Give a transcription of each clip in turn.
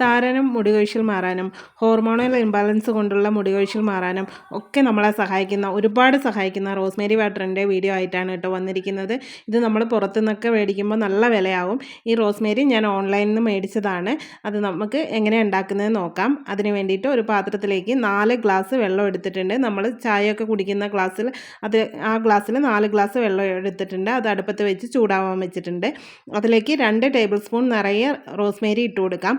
താരനും മുടികൊഴിച്ചിൽ മാറാനും hormonal imbalance കൊണ്ടുള്ള മുടികൊഴിച്ചിൽ മാറാനും ഒക്കെ നമ്മളെ സഹായിക്കുന്ന ഒരുപാട് സഹായിക്കുന്ന റോസ്മേരി വാട്ടറിന്റെ വീഡിയോ ആയിട്ടാണ് കേട്ടോ വന്നിരിക്കുന്നത്. ഇത് നമ്മൾ പുറത്തു നിന്നൊക്കെ മേടിക്കുമ്പോൾ നല്ല വിലയാവും. ഈ റോസ്മേരി ഞാൻ ഓൺലൈനിൽ നിന്ന് മേടിച്ചതാണ്. അത് നമുക്ക് എങ്ങനെ ഉണ്ടാക്കുന്നത് നോക്കാം. അതിന് വേണ്ടിയിട്ട് ഒരു പാത്രത്തിലേക്ക് നാല് ഗ്ലാസ് വെള്ളം എടുത്തിട്ടുണ്ട്. നമ്മൾ ചായയൊക്കെ കുടിക്കുന്ന ഗ്ലാസ്സിൽ അത് ആ ഗ്ലാസ്സിൽ നാല് ഗ്ലാസ് വെള്ളം എടുത്തിട്ടുണ്ട്. അത് അടുപ്പത്ത് വെച്ച് ചൂടാവാൻ വെച്ചിട്ടുണ്ട്. അതിലേക്ക് രണ്ട് ടേബിൾ സ്പൂൺ നിറയെ റോസ്മേരി ഇട്ട് കൊടുക്കാം.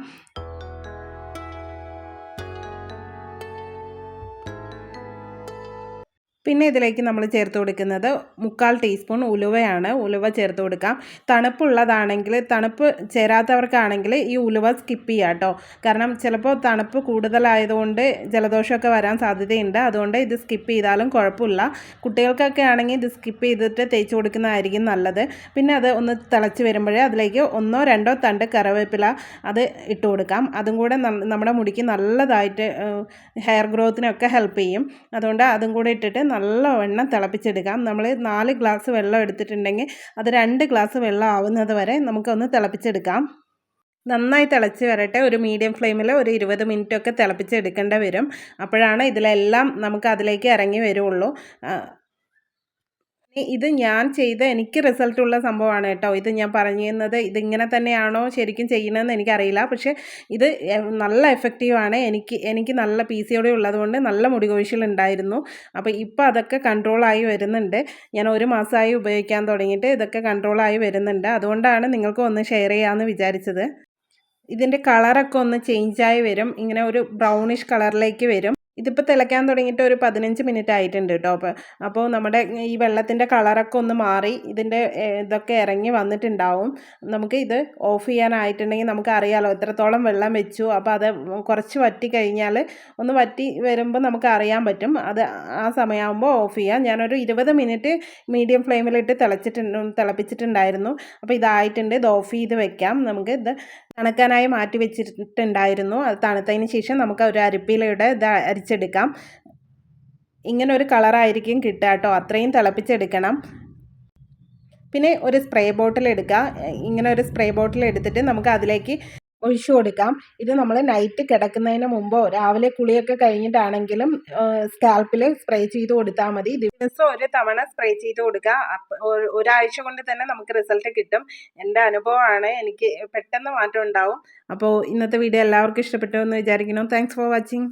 പിന്നെ ഇതിലേക്ക് നമ്മൾ ചേർത്ത് കൊടുക്കുന്നത് മുക്കാൽ ടീസ്പൂൺ ഉലുവയാണ്. ഉലുവ ചേർത്ത് കൊടുക്കാം. തണുപ്പുള്ളതാണെങ്കിൽ തണുപ്പ് ചേരാത്തവർക്കാണെങ്കിൽ ഈ ഉലുവ സ്കിപ്പ് ചെയ്യാം കേട്ടോ കാരണം ചിലപ്പോൾ തണുപ്പ് കൂടുതലായതുകൊണ്ട് ജലദോഷമൊക്കെ വരാൻ സാധ്യതയുണ്ട്. അതുകൊണ്ട് ഇത് സ്കിപ്പ് ചെയ്താലും കുഴപ്പമില്ല. കുട്ടികൾക്കൊക്കെ ആണെങ്കിൽ ഇത് സ്കിപ്പ് ചെയ്തിട്ട് തേച്ച് കൊടുക്കുന്നതായിരിക്കും നല്ലത്. പിന്നെ അത് ഒന്ന് തിളച്ച് വരുമ്പോഴേ അതിലേക്ക് ഒന്നോ രണ്ടോ തണ്ട് കറിവേപ്പില അത് ഇട്ട് കൊടുക്കാം. അതും കൂടെ നമ്മുടെ മുടിക്ക് നല്ലതായിട്ട് ഹെയർ ഗ്രോത്തിനൊക്കെ ഹെൽപ്പ് ചെയ്യും. അതുകൊണ്ട് അതും കൂടെ ഇട്ടിട്ട് നല്ലവണ്ണം തിളപ്പിച്ചെടുക്കാം. നമ്മൾ നാല് ഗ്ലാസ് വെള്ളം എടുത്തിട്ടുണ്ടെങ്കിൽ അത് രണ്ട് ഗ്ലാസ് വെള്ളം ആവുന്നത് വരെ നമുക്കൊന്ന് തിളപ്പിച്ചെടുക്കാം. നന്നായി തിളച്ച് വരട്ടെ. ഒരു മീഡിയം ഫ്ലെയിമിൽ ഒരു ഇരുപത് മിനിറ്റൊക്കെ തിളപ്പിച്ചെടുക്കേണ്ടി വരും. അപ്പോഴാണ് ഇതിലെല്ലാം നമുക്ക് അതിലേക്ക് ഇറങ്ങി വരുള്ളൂ. ഇത് ഞാൻ ചെയ്ത എനിക്ക് റിസൾട്ടുള്ള സംഭവമാണ് കേട്ടോ. ഇത് ഞാൻ പറഞ്ഞിരുന്നത് ഇതിങ്ങനെ തന്നെയാണോ ശരിക്കും ചെയ്യണമെന്ന് എനിക്കറിയില്ല. പക്ഷേ ഇത് നല്ല എഫക്റ്റീവാണ് എനിക്ക് എനിക്ക് നല്ല പി സി ഒടി ഉള്ളതുകൊണ്ട് നല്ല മുടി ഉണ്ടായിരുന്നു. അപ്പോൾ ഇപ്പോൾ അതൊക്കെ കൺട്രോളായി വരുന്നുണ്ട്. ഞാൻ ഒരു മാസമായി ഉപയോഗിക്കാൻ തുടങ്ങിയിട്ട് ഇതൊക്കെ കൺട്രോളായി വരുന്നുണ്ട്. അതുകൊണ്ടാണ് നിങ്ങൾക്ക് ഒന്ന് ഷെയർ ചെയ്യാമെന്ന് വിചാരിച്ചത്. ഇതിന്റെ കളറൊക്കെ ഒന്ന് ചേഞ്ചായി വരും. ഇങ്ങനെ ഒരു ബ്രൗണിഷ് കളറിലേക്ക് വരും. ഇതിപ്പോൾ തിളയ്ക്കാൻ തുടങ്ങിയിട്ട് ഒരു പതിനഞ്ച് മിനിറ്റ് ആയിട്ടുണ്ട് കേട്ടോ അപ്പോൾ അപ്പോൾ നമ്മുടെ ഈ വെള്ളത്തിന്റെ കളറൊക്കെ ഒന്ന് മാറി ഇതിന്റെ ഇതൊക്കെ ഇറങ്ങി വന്നിട്ടുണ്ടാവും. നമുക്ക് ഇത് ഓഫ് ചെയ്യാനായിട്ടുണ്ടെങ്കിൽ നമുക്ക് അറിയാമല്ലോ എത്രത്തോളം വെള്ളം വെച്ചു. അപ്പോൾ അത് കുറച്ച് വറ്റി കഴിഞ്ഞാൽ ഒന്ന് വറ്റി വരുമ്പോൾ നമുക്ക് അറിയാൻ പറ്റും. അത് ആ സമയമാകുമ്പോൾ ഓഫ് ചെയ്യാം. ഞാനൊരു ഇരുപത് മിനിറ്റ് മീഡിയം ഫ്ലെയിമിലിട്ട് തിളച്ചിട്ടുണ്ട് തിളപ്പിച്ചിട്ടുണ്ടായിരുന്നു. അപ്പോൾ ഇതായിട്ടുണ്ട്. ഇത് ഓഫ് ചെയ്ത് വെക്കാം. നമുക്ക് ഇത് തണുക്കാനായി മാറ്റി വെച്ചിട്ടുണ്ടായിരുന്നു. അത് തണുത്തതിന് ശേഷം നമുക്ക് ഒരു അരിപ്പിലയുടെ ഇത് അരിച്ചെടുക്കാം. ഇങ്ങനെ ഒരു കളറായിരിക്കും കിട്ടുക കേട്ടോ. അത്രയും തിളപ്പിച്ചെടുക്കണം. പിന്നെ ഒരു സ്പ്രേ ബോട്ടിൽ എടുക്കുക. ഇങ്ങനെ ഒരു സ്പ്രേ ബോട്ടിൽ എടുത്തിട്ട് നമുക്ക് അതിലേക്ക് ഒഴിച്ചു കൊടുക്കാം. ഇത് നമ്മൾ നൈറ്റ് കിടക്കുന്നതിന് മുമ്പോ രാവിലെ കുളിയൊക്കെ കഴിഞ്ഞിട്ടാണെങ്കിലും സ്കാൽപ്പിൽ സ്പ്രേ ചെയ്ത് കൊടുത്താൽ മതി. ദിവസം ഒരു തവണ സ്പ്രേ ചെയ്ത് കൊടുക്കുക. ഒരാഴ്ച കൊണ്ട് തന്നെ നമുക്ക് റിസൾട്ട് കിട്ടും. എന്റെ അനുഭവമാണ്. എനിക്ക് പെട്ടെന്ന് മാറ്റം ഉണ്ടാവും. അപ്പോൾ ഇന്നത്തെ വീഡിയോ എല്ലാവർക്കും ഇഷ്ടപ്പെട്ടു എന്ന് വിചാരിക്കുന്നു. Thanks for watching